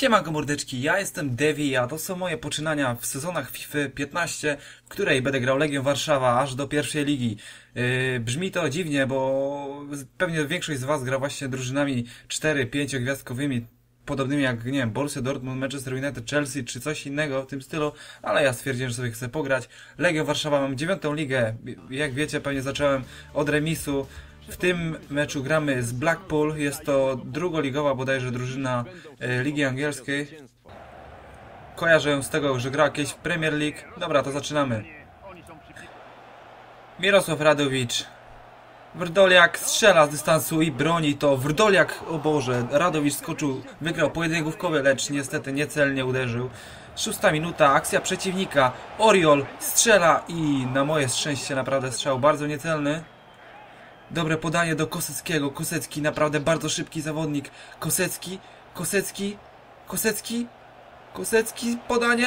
Siemanko mordeczki, ja jestem Devi, a to są moje poczynania w sezonach FIFA 15, w której będę grał Legią Warszawa aż do pierwszej ligi. Yy, brzmi to dziwnie, bo pewnie większość z was gra właśnie drużynami 4-5 gwiazdkowymi, podobnymi jak, nie wiem, Borussia Dortmund, Manchester United, Chelsea czy coś innego w tym stylu, ale ja stwierdziłem, że sobie chcę pograć. Legią Warszawa mam dziewiątą ligę, jak wiecie pewnie zacząłem od remisu, w tym meczu gramy z Blackpool. Jest to drugoligowa bodajże drużyna e, Ligi Angielskiej. Kojarzę z tego, że gra kiedyś w Premier League. Dobra, to zaczynamy. Mirosław Radowicz. Wrdoliak strzela z dystansu i broni to. Wrdoliak, o Boże, Radowicz skoczył, wygrał pojedynek główkowy, lecz niestety niecelnie uderzył. Szósta minuta, akcja przeciwnika. Oriol strzela i na moje szczęście naprawdę strzał bardzo niecelny. Dobre podanie do Koseckiego. Kosecki naprawdę bardzo szybki zawodnik. Kosecki, Kosecki, Kosecki, Kosecki, podanie.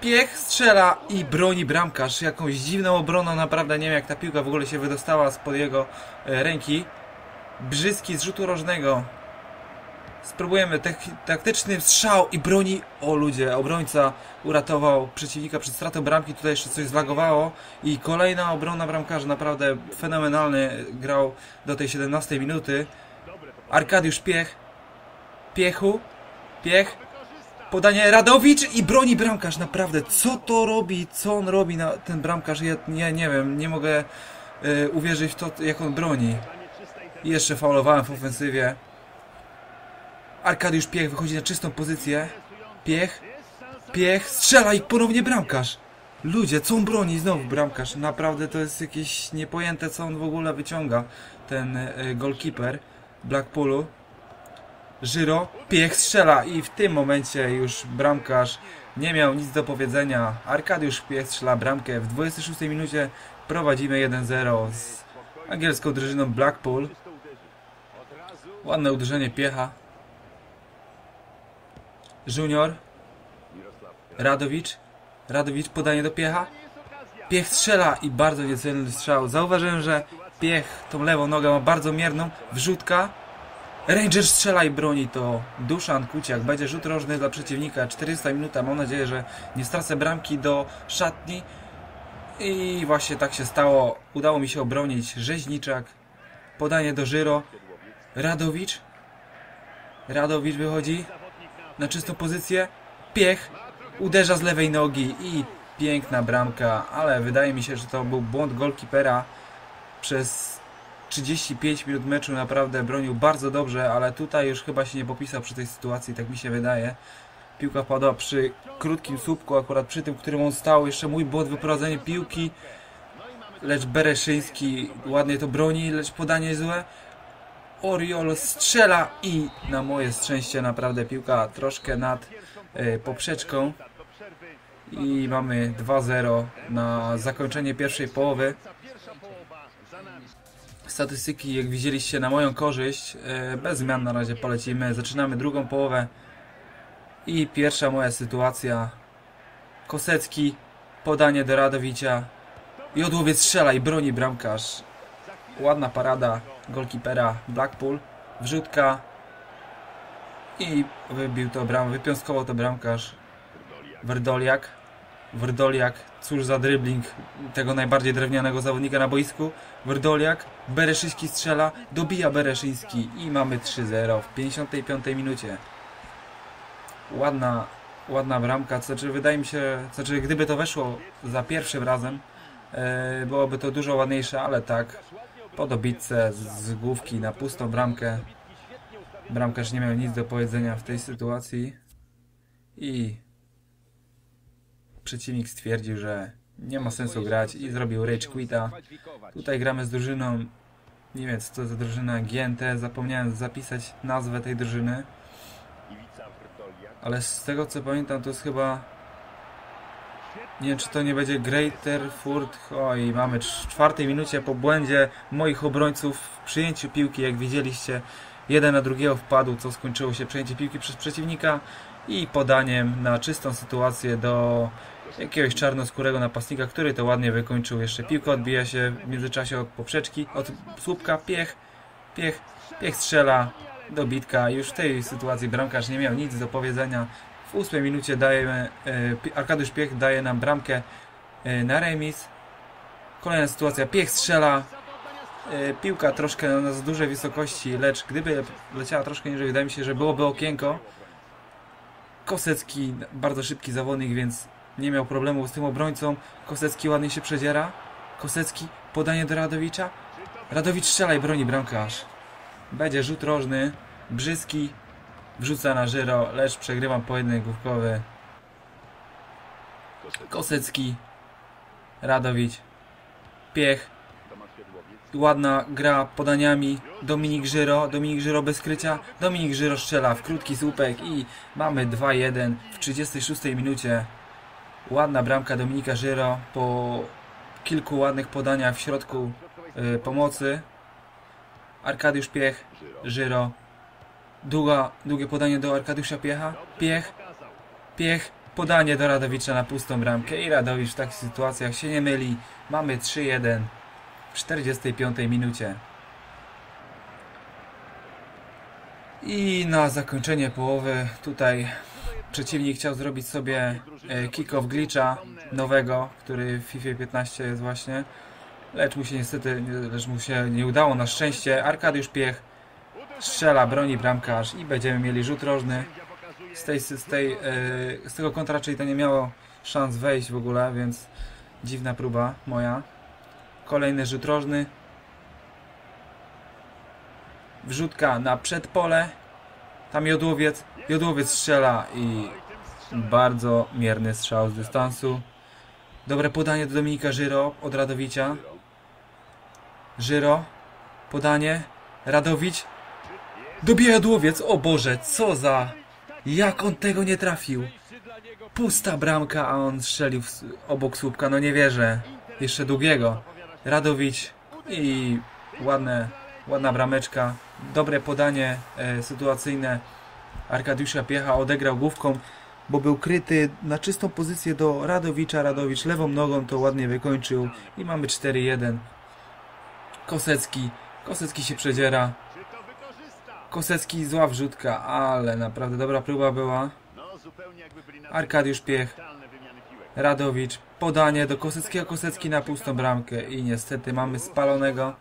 Piech strzela i broni bramkarz. Jakąś dziwną obroną, naprawdę nie wiem jak ta piłka w ogóle się wydostała spod jego e, ręki. Brzyski z rzutu rożnego. Spróbujemy taktyczny strzał i broni. O ludzie, obrońca uratował przeciwnika przed stratą bramki. Tutaj jeszcze coś zlagowało. I kolejna obrona bramkarza. Naprawdę fenomenalny grał do tej 17 minuty. Arkadiusz Piech. Piechu. Piech. Podanie Radowicz i broni bramkarz. Naprawdę, co to robi? Co on robi na ten bramkarz? Ja nie, nie wiem, nie mogę y, uwierzyć w to, jak on broni. Jeszcze faulowałem w ofensywie. Arkadiusz Piech wychodzi na czystą pozycję. Piech. Piech. Strzela i ponownie bramkarz. Ludzie, co on broni? Znowu bramkarz. Naprawdę to jest jakieś niepojęte, co on w ogóle wyciąga. Ten y, goalkeeper Blackpoolu. Żyro. Piech strzela i w tym momencie już bramkarz nie miał nic do powiedzenia. Arkadiusz Piech strzela bramkę. W 26 minucie prowadzimy 1-0 z angielską drużyną Blackpool. Ładne uderzenie Piecha. Junior. Radowicz. Radowicz podanie do Piecha. Piech strzela i bardzo niecelny strzał. Zauważyłem, że Piech tą lewą nogę ma bardzo mierną. Wrzutka. Ranger strzela i broni to Duszan Kuciak. Będzie rzut rożny dla przeciwnika. 400 minuta. Mam nadzieję, że nie stracę bramki do szatni. I właśnie tak się stało. Udało mi się obronić Rzeźniczak. Podanie do Żyro. Radowicz. Radowicz wychodzi na czystą pozycję. Piech uderza z lewej nogi i piękna bramka, ale wydaje mi się, że to był błąd golkipera. Przez 35 minut meczu naprawdę bronił bardzo dobrze, ale tutaj już chyba się nie popisał przy tej sytuacji, tak mi się wydaje. Piłka padła przy krótkim słupku, akurat przy tym, którym on stał. Jeszcze mój błąd wyprowadzenie piłki. Lecz Bereszyński ładnie to broni, lecz podanie złe. Oriol strzela i na moje szczęście naprawdę piłka troszkę nad y, poprzeczką. I mamy 2-0 na zakończenie pierwszej połowy. Statystyki, jak widzieliście, na moją korzyść. Y, bez zmian na razie polecimy. Zaczynamy drugą połowę. I pierwsza moja sytuacja. Kosecki, podanie do Radowicia. Jodłowiec strzela i broni bramkarz. Ładna parada golkipera Blackpool. Wrzutka. I wybił to bram, wypiąskował to bramkarz Werdoliak. Werdoliak, cóż za dribbling tego najbardziej drewnianego zawodnika na boisku. Werdoliak, Bereszyński strzela, dobija Bereszyński i mamy 3-0 w 55 minucie. Ładna, ładna bramka, to znaczy wydaje mi się, to znaczy gdyby to weszło za pierwszym razem, yy, byłoby to dużo ładniejsze, ale tak, po dobitce z główki na pustą bramkę. Bramkarz nie miał nic do powiedzenia w tej sytuacji i przeciwnik stwierdził, że nie ma sensu grać i zrobił rage quita. Tutaj gramy z drużyną, nie wiem co to za drużyna, GNT, zapomniałem zapisać nazwę tej drużyny. Ale z tego co pamiętam to jest chyba nie wiem, czy to nie będzie Greater Furt. Oj, mamy w czwartej minucie po błędzie moich obrońców w przyjęciu piłki, jak widzieliście. Jeden na drugiego wpadł, co skończyło się przejęcie piłki przez przeciwnika i podaniem na czystą sytuację do jakiegoś czarnoskórego napastnika, który to ładnie wykończył. Jeszcze piłka odbija się w międzyczasie od poprzeczki, od słupka, piech, piech, piech strzela dobitka. Już w tej sytuacji bramkarz nie miał nic do powiedzenia. W ósmej minucie dajemy, e, Arkadiusz Piech daje nam bramkę e, na remis. Kolejna sytuacja, Piech strzela. E, piłka troszkę na za dużej wysokości, lecz gdyby leciała troszkę niżej, wydaje mi się, że byłoby okienko. Kosecki, bardzo szybki zawodnik, więc nie miał problemu z tym obrońcą. Kosecki ładnie się przedziera. Kosecki, podanie do Radowicza. Radowicz strzela i broni bramkarz. Będzie rzut rożny. Brzyski wrzuca na żyro, lecz przegrywa pojedynek główkowy. Kosecki, Radowicz, Piech. Ładna gra podaniami. Dominik Żyro, Dominik Żyro bez krycia. Dominik Żyro strzela w krótki słupek i mamy 2-1 w 36 minucie. Ładna bramka Dominika Żyro po kilku ładnych podaniach w środku y, pomocy. Arkadiusz Piech, Żyro. Długa, długie podanie do Arkadiusza Piecha. Piech, Piech, podanie do Radowicza na pustą bramkę i Radowicz w takich sytuacjach się nie myli. Mamy 3-1 w 45 minucie. I na zakończenie połowy tutaj przeciwnik chciał zrobić sobie e, kick-off glitcha nowego, który w FIFA 15 jest właśnie. Lecz mu się niestety, lecz mu się nie udało na szczęście. Arkadiusz Piech strzela, broni bramkarz i będziemy mieli rzut rożny. Z, tej, z, tej, e, z tego kontra raczej to nie miało szans wejść w ogóle, więc dziwna próba moja. Kolejny rzut rożny. Wrzutka na przedpole. Tam Jodłowiec. Jodłowiec strzela i bardzo mierny strzał z dystansu. Dobre podanie do Dominika Żyro od Radowicza. Żyro. Podanie. Radowicz. Dobija Jodłowiec. O Boże, co za... Jak on tego nie trafił. Pusta bramka, a on strzelił obok słupka. No nie wierzę. Jeszcze długiego. Radowicz i ładne, ładna brameczka. Dobre podanie e, sytuacyjne. Arkadiusza Piecha odegrał główką, bo był kryty na czystą pozycję do Radowicza. Radowicz lewą nogą to ładnie wykończył i mamy 4-1. Kosecki. Kosecki się przedziera. Kosecki zła wrzutka, ale naprawdę dobra próba była. Arkadiusz Piech. Radowicz. Podanie do Koseckiego. Kosecki na pustą bramkę i niestety mamy spalonego.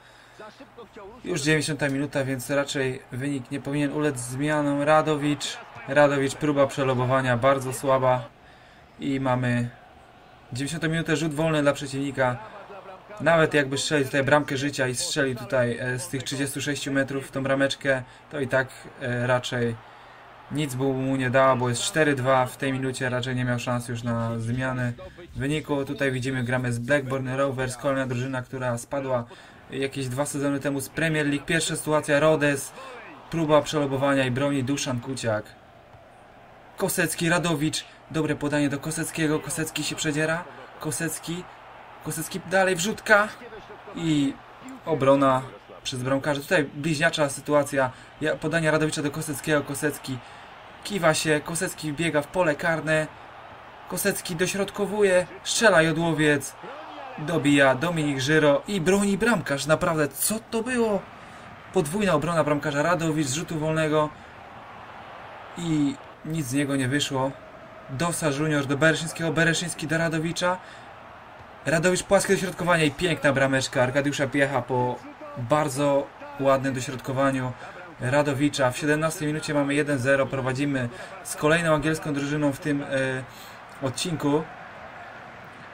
Już 90 minuta, więc raczej wynik nie powinien ulec zmianom. Radowicz. Radowicz, próba przelobowania bardzo słaba. I mamy 90 minutę, rzut wolny dla przeciwnika. Nawet jakby strzelił tutaj bramkę życia i strzelił tutaj e, z tych 36 metrów w tą brameczkę, to i tak e, raczej nic by mu nie dało, bo jest 4-2 w tej minucie, raczej nie miał szans już na zmiany wyniku. Tutaj widzimy, gramy z Blackburn Rovers, kolejna drużyna, która spadła jakieś dwa sezony temu z Premier League. Pierwsza sytuacja, Rodes, próba przelobowania i broni Duszan Kuciak. Kosecki, Radowicz, dobre podanie do Koseckiego, Kosecki się przedziera, Kosecki, Kosecki dalej wrzutka i obrona przez bramkarza. Tutaj bliźniacza sytuacja, podanie Radowicza do Koseckiego, Kosecki kiwa się, Kosecki biega w pole karne, Kosecki dośrodkowuje, strzela Jodłowiec, dobija Dominik Żyro i broni bramkarz. Naprawdę, co to było? Podwójna obrona bramkarza Radowicz z rzutu wolnego i nic z niego nie wyszło. Dosa Junior do Bereszyńskiego, Bereszyński do Radowicza. Radowicz płaskie dośrodkowanie i piękna brameczka Arkadiusza Piecha po bardzo ładnym dośrodkowaniu Radowicza. W 17 minucie mamy 1-0, prowadzimy z kolejną angielską drużyną w tym e, odcinku.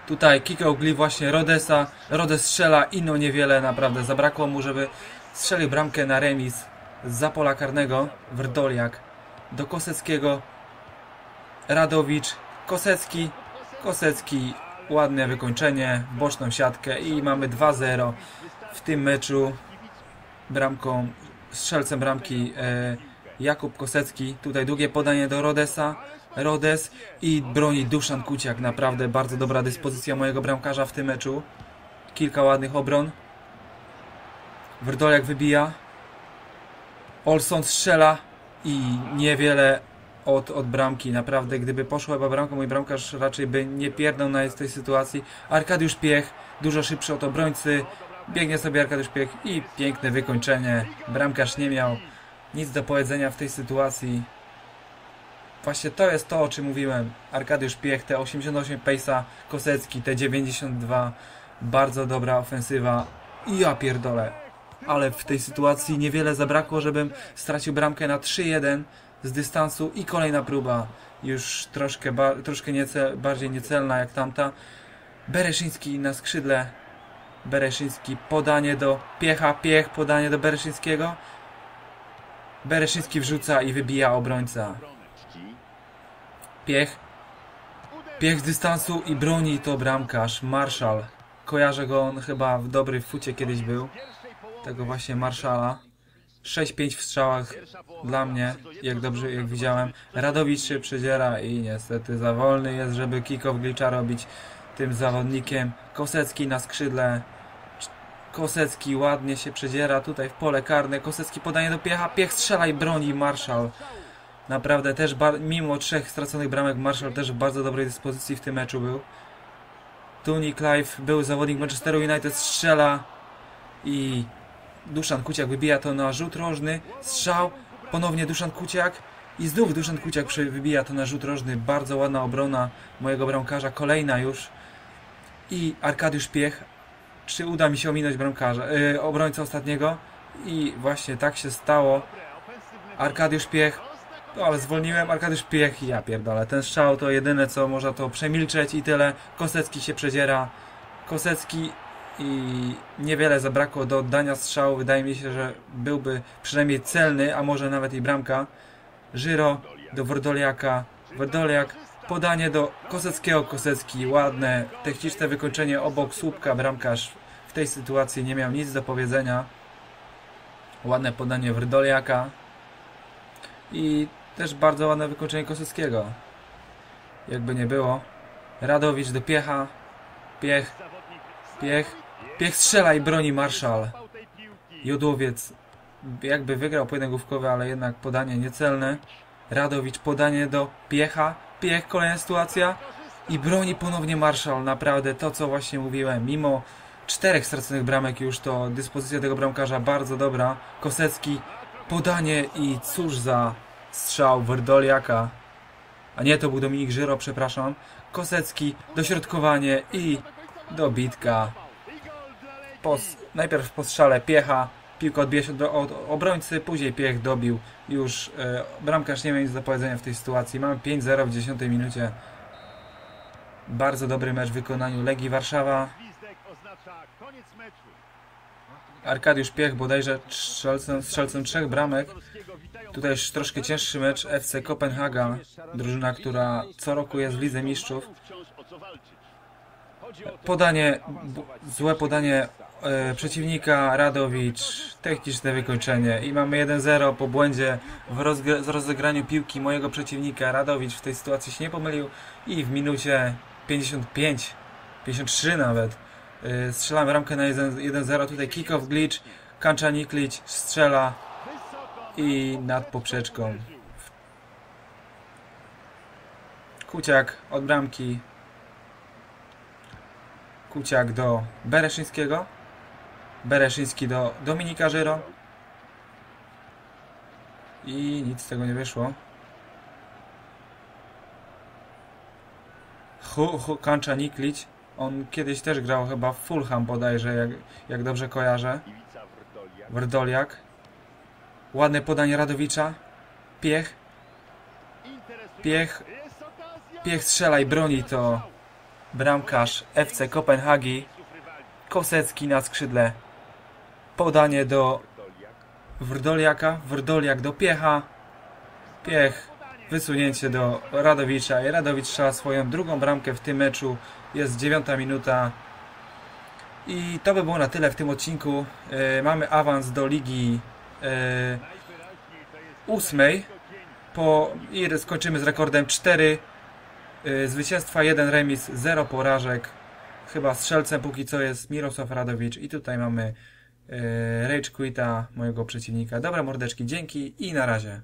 Tutaj kick ogli właśnie Rodesa. Rodes strzela i no niewiele naprawdę zabrakło mu, żeby strzelił bramkę na remis z pola karnego. Wrdoliak do Koseckiego. Radowicz, Kosecki, Kosecki, ładne wykończenie, boczną siatkę i mamy 2-0 w tym meczu. Bramką, strzelcem bramki e, Jakub Kosecki. Tutaj długie podanie do Rodesa. Rodes i broni Duszan Kuciak. Naprawdę bardzo dobra dyspozycja mojego bramkarza w tym meczu. Kilka ładnych obron. Wrdoliak wybija. Olson strzela i niewiele od, od bramki. Naprawdę, gdyby poszła chyba bramka, mój bramkarz raczej by nie pierdnął na tej sytuacji. Arkadiusz Piech, dużo szybszy od obrońcy. Biegnie sobie Arkadiusz Piech i piękne wykończenie. Bramkarz nie miał Nic do powiedzenia w tej sytuacji. Właśnie to jest to, o czym mówiłem. Arkadiusz Piech, te 88 pace'a, Kosecki, te 92. Bardzo dobra ofensywa. I ja pierdolę. Ale w tej sytuacji niewiele zabrakło, żebym stracił bramkę na 3-1 z dystansu i kolejna próba. Już troszkę, troszkę niece bardziej niecelna jak tamta. Bereszyński na skrzydle. Bereszyński podanie do Piecha, Piech podanie do Bereszyńskiego. Bereszyński wrzuca i wybija obrońca. Piech. Piech z dystansu i broni to bramkarz, Marszal. Kojarzę go, on chyba w dobry fucie kiedyś był. Tego właśnie Marszala. 6-5 w strzałach dla mnie, jak dobrze, jak widziałem. Radowicz się przedziera i niestety za wolny jest, żeby kick-off glitcha robić tym zawodnikiem. Kosecki na skrzydle. Kosecki ładnie się przedziera tutaj w pole karne. Kosecki podanie do Piecha. Piech strzela i broni Marszal. Naprawdę też, mimo trzech straconych bramek, Marshall też w bardzo dobrej dyspozycji w tym meczu był. Tony Clive był zawodnik Manchesteru United, strzela i Duszan Kuciak wybija to na rzut rożny. Strzał, ponownie Duszan Kuciak i znów Duszan Kuciak wybija to na rzut rożny. Bardzo ładna obrona mojego bramkarza, kolejna już. I Arkadiusz Piech. Czy uda mi się ominąć bramkarza, yy, ostatniego? I właśnie tak się stało. Arkadiusz Piech no ale zwolniłem, Arkadiusz Piech ja pierdolę. Ten strzał to jedyne co można to przemilczeć i tyle. Kosecki się przedziera. Kosecki i niewiele zabrakło do oddania strzału. Wydaje mi się, że byłby przynajmniej celny, a może nawet i bramka. Żyro do Wordoliaka. Wordoliak podanie do Koseckiego. Kosecki ładne, techniczne wykończenie obok słupka. Bramkarz w tej sytuacji nie miał nic do powiedzenia. Ładne podanie Wordoliaka. I też bardzo ładne wykończenie Kosowskiego. Jakby nie było. Radowicz do Piecha. Piech. Piech. Piech strzela i broni Marszal. Jodłowiec jakby wygrał pojedynek główkowy, ale jednak podanie niecelne. Radowicz podanie do Piecha. Piech, kolejna sytuacja. I broni ponownie Marszal. Naprawdę to, co właśnie mówiłem. Mimo czterech straconych bramek już, to dyspozycja tego bramkarza bardzo dobra. Kosecki, podanie i cóż za Strzał Werdoliaka. A nie, to był Dominik Żyro, przepraszam. Kosecki, dośrodkowanie i dobitka. Pos, najpierw po strzale Piecha, piłka odbija się do, od obrońcy, później Piech dobił. Już e, bramkarz nie miał nic do powiedzenia w tej sytuacji. Mamy 5-0 w 10 minucie. Bardzo dobry mecz w wykonaniu Legii Warszawa. Arkadiusz Piech bodajże strzelcem, strzelcem trzech bramek. Tutaj już troszkę cięższy mecz FC Kopenhaga, drużyna, która co roku jest w Lidze Mistrzów. Podanie, złe podanie e, przeciwnika, Radowicz, techniczne wykończenie i mamy 1-0 po błędzie w rozegraniu piłki mojego przeciwnika. Radowicz w tej sytuacji się nie pomylił i w minucie 55, 53 nawet e, strzelamy ramkę na 1-0. Tutaj kick-off glitch, Kancha Niklic strzela i nad poprzeczką. Kuciak od bramki. Kuciak do Bereszyńskiego. Bereszyński do Dominika Żyro. I nic z tego nie wyszło. Hu, hu, Kancza Niklić. On kiedyś też grał chyba w Fulham bodajże, jak, jak dobrze kojarzę. Wrdoliak. Ładne podanie Radowicza. Piech. Piech. Piech strzela i broni to bramkarz FC Kopenhagi. Kosecki na skrzydle. Podanie do Wrdoliaka. Wrdoliak do Piecha. Piech. Wysunięcie do Radowicza. I Radowicz strzela swoją drugą bramkę w tym meczu. Jest dziewiąta minuta. I to by było na tyle w tym odcinku. Yy, mamy awans do Ligi E, ósmej po, i skończymy z rekordem 4 e, zwycięstwa, 1 remis, 0 porażek. Chyba strzelcem póki co jest Mirosław Radowicz i tutaj mamy Rage Quita mojego przeciwnika. Dobra mordeczki, dzięki i na razie.